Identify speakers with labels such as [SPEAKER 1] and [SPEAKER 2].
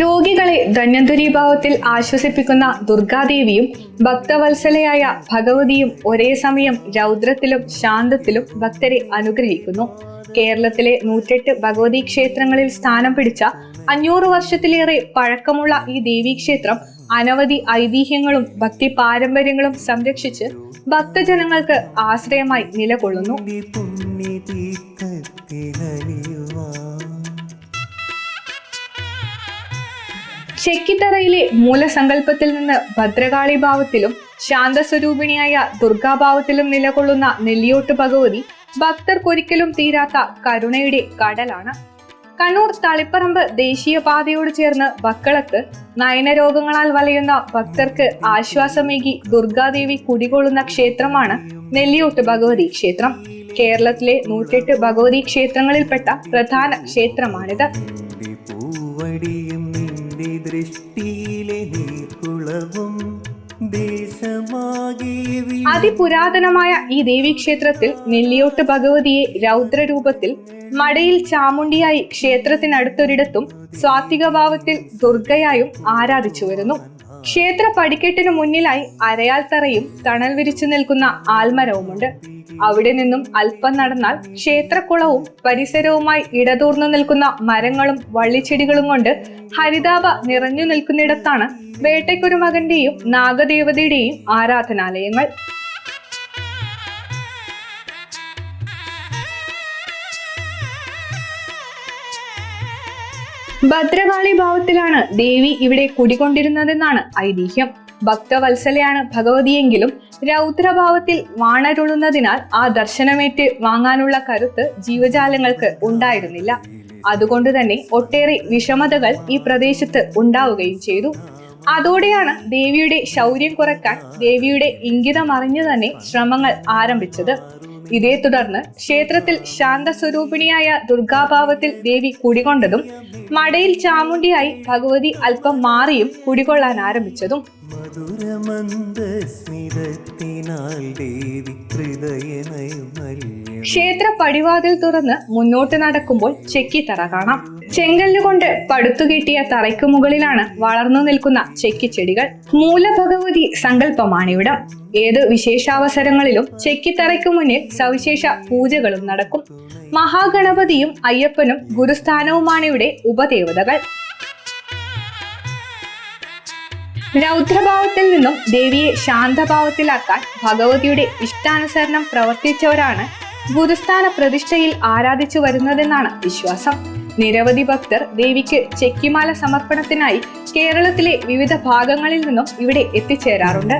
[SPEAKER 1] രോഗികളെ ധന്യന്തുരീഭാവത്തിൽ ആശ്വസിപ്പിക്കുന്ന ദുർഗാദേവിയും ഭക്തവത്സലയായ ഭഗവതിയും ഒരേ സമയം രൗദ്രത്തിലും ശാന്തത്തിലും ഭക്തരെ അനുഗ്രഹിക്കുന്നു. കേരളത്തിലെ നൂറ്റെട്ട് ഭഗവതി ക്ഷേത്രങ്ങളിൽ സ്ഥാനം പിടിച്ച അഞ്ഞൂറ് വർഷത്തിലേറെ പഴക്കമുള്ള ഈ ദേവീക്ഷേത്രം അനവധി ഐതിഹ്യങ്ങളും ഭക്തി പാരമ്പര്യങ്ങളും സംരക്ഷിച്ച് ഭക്തജനങ്ങൾക്ക് ആശ്രയമായി നിലകൊള്ളുന്നു. ചെക്കിത്തറയിലെ മൂലസങ്കല്പത്തിൽ നിന്ന് ഭദ്രകാളി ഭാവത്തിലും ശാന്തസ്വരൂപിണിയായ ദുർഗാഭാവത്തിലും നിലകൊള്ളുന്ന നെല്ലിയോട്ട് ഭഗവതി ഭക്തർക്കൊരിക്കലും തീരാത്ത കരുണയുടെ കടലാണ്. കണ്ണൂർ തളിപ്പറമ്പ് ദേശീയപാതയോട് ചേർന്ന് ബക്കളത്ത് നയനരോഗങ്ങളാൽ വലയുന്ന ഭക്തർക്ക് ആശ്വാസമേകി ദുർഗാദേവി കുടികൊള്ളുന്ന ക്ഷേത്രമാണ് നെല്ലിയോട്ട് ഭഗവതി ക്ഷേത്രം. കേരളത്തിലെ നൂറ്റെട്ട് ഭഗവതി ക്ഷേത്രങ്ങളിൽപ്പെട്ട പ്രധാന ക്ഷേത്രമാണിത്.
[SPEAKER 2] ദൃഷ്ടിയിലെ
[SPEAKER 1] അതിപുരാതനമായ ഈ ദേവീക്ഷേത്രത്തിൽ നെല്ലിയോട്ട് ഭഗവതിയെ രൗദ്രരൂപത്തിൽ മടയിൽ ചാമുണ്ടിയായി ക്ഷേത്രത്തിനടുത്തൊരിടത്തും സ്വാത്വികഭാവത്തിൽ ദുർഗയായും ആരാധിച്ചു വരുന്നു ക്ഷേത്ര പടിക്കെട്ടിനു മുന്നിലായി അരയാൽ തറയും തണൽ വിരിച്ചു നിൽക്കുന്ന ആൽമരവുമുണ്ട്. അവിടെ നിന്നും അല്പം നടന്നാൽ ക്ഷേത്രക്കുളവും പരിസരവുമായി ഇടതൂർന്നു നിൽക്കുന്ന മരങ്ങളും വള്ളിച്ചെടികളും കൊണ്ട് ഹരിതാപ നിറഞ്ഞു നിൽക്കുന്നിടത്താണ് വേട്ടയ്ക്കൊരു മകന്റെയും നാഗദേവതയുടെയും ആരാധനാലയങ്ങൾ. ഭദ്രകാളി ഭാവത്തിലാണ് ദേവി ഇവിടെ കുടികൊണ്ടിരുന്നതെന്നാണ് ഐതിഹ്യം. ഭക്തവത്സലയാണ് ഭഗവതിയെങ്കിലും രൗദ്രഭാവത്തിൽ വാണരുളുന്നതിനാൽ ആ ദർശനമേറ്റ് വാങ്ങാനുള്ള കരുത്ത് ജീവജാലങ്ങൾക്ക് ഉണ്ടായിരുന്നില്ല. അതുകൊണ്ട് തന്നെ ഒട്ടേറെ വിഷമതകൾ ഈ പ്രദേശത്ത് ഉണ്ടാവുകയും ചെയ്തു. അതോടെയാണ് ദേവിയുടെ ശൗര്യം കുറയ്ക്കാൻ ദേവിയുടെ ഇംഗിതം അറിഞ്ഞു തന്നെ ശ്രമങ്ങൾ ആരംഭിച്ചത്. ഇതേ തുടർന്ന് ക്ഷേത്രത്തിൽ ശാന്തസ്വരൂപിണിയായ ദുർഗാഭാവത്തിൽ ദേവി കുടികൊണ്ടതും മടയിൽ ചാമുണ്ടിയായി ഭഗവതി അല്പം മാറിയും കുടികൊള്ളാൻ ആരംഭിച്ചതും. ക്ഷേത്ര പടിവാതിൽ തുറന്ന് മുന്നോട്ട് നടക്കുമ്പോൾ ചെക്കിത്തറ കാണാം. ചെങ്കല്ലുകൊണ്ട് പടുത്തുകെട്ടിയ തറയ്ക്കു മുകളിലാണ് വളർന്നു നിൽക്കുന്ന ചെക്കിച്ചെടികൾ മൂലഭഗവതി സങ്കല്പമാണിവിടം ഏത് വിശേഷാവസരങ്ങളിലും ചെക്കിത്തറയ്ക്ക് മുന്നിൽ സവിശേഷ പൂജകളും നടക്കും. മഹാഗണപതിയും അയ്യപ്പനും ഗുരുസ്ഥാനവുമാണ് ഇവിടെ ഉപദേവതകൾ. രൗദ്രഭാവത്തിൽ നിന്നും ദേവിയെ ശാന്തഭാവത്തിലാക്കാൻ ഭഗവതിയുടെ ഇഷ്ടാനുസരണം പ്രവർത്തിച്ചവരാണ് ഗുരുസ്ഥാന പ്രതിഷ്ഠയിൽ ആരാധിച്ചു വരുന്നതെന്നാണ് വിശ്വാസം. നിരവധി ഭക്തർ ദേവിക്ക് ചെക്കിമാല സമർപ്പണത്തിനായി കേരളത്തിലെ വിവിധ ഭാഗങ്ങളിൽ നിന്നും ഇവിടെ എത്തിച്ചേരാറുണ്ട്.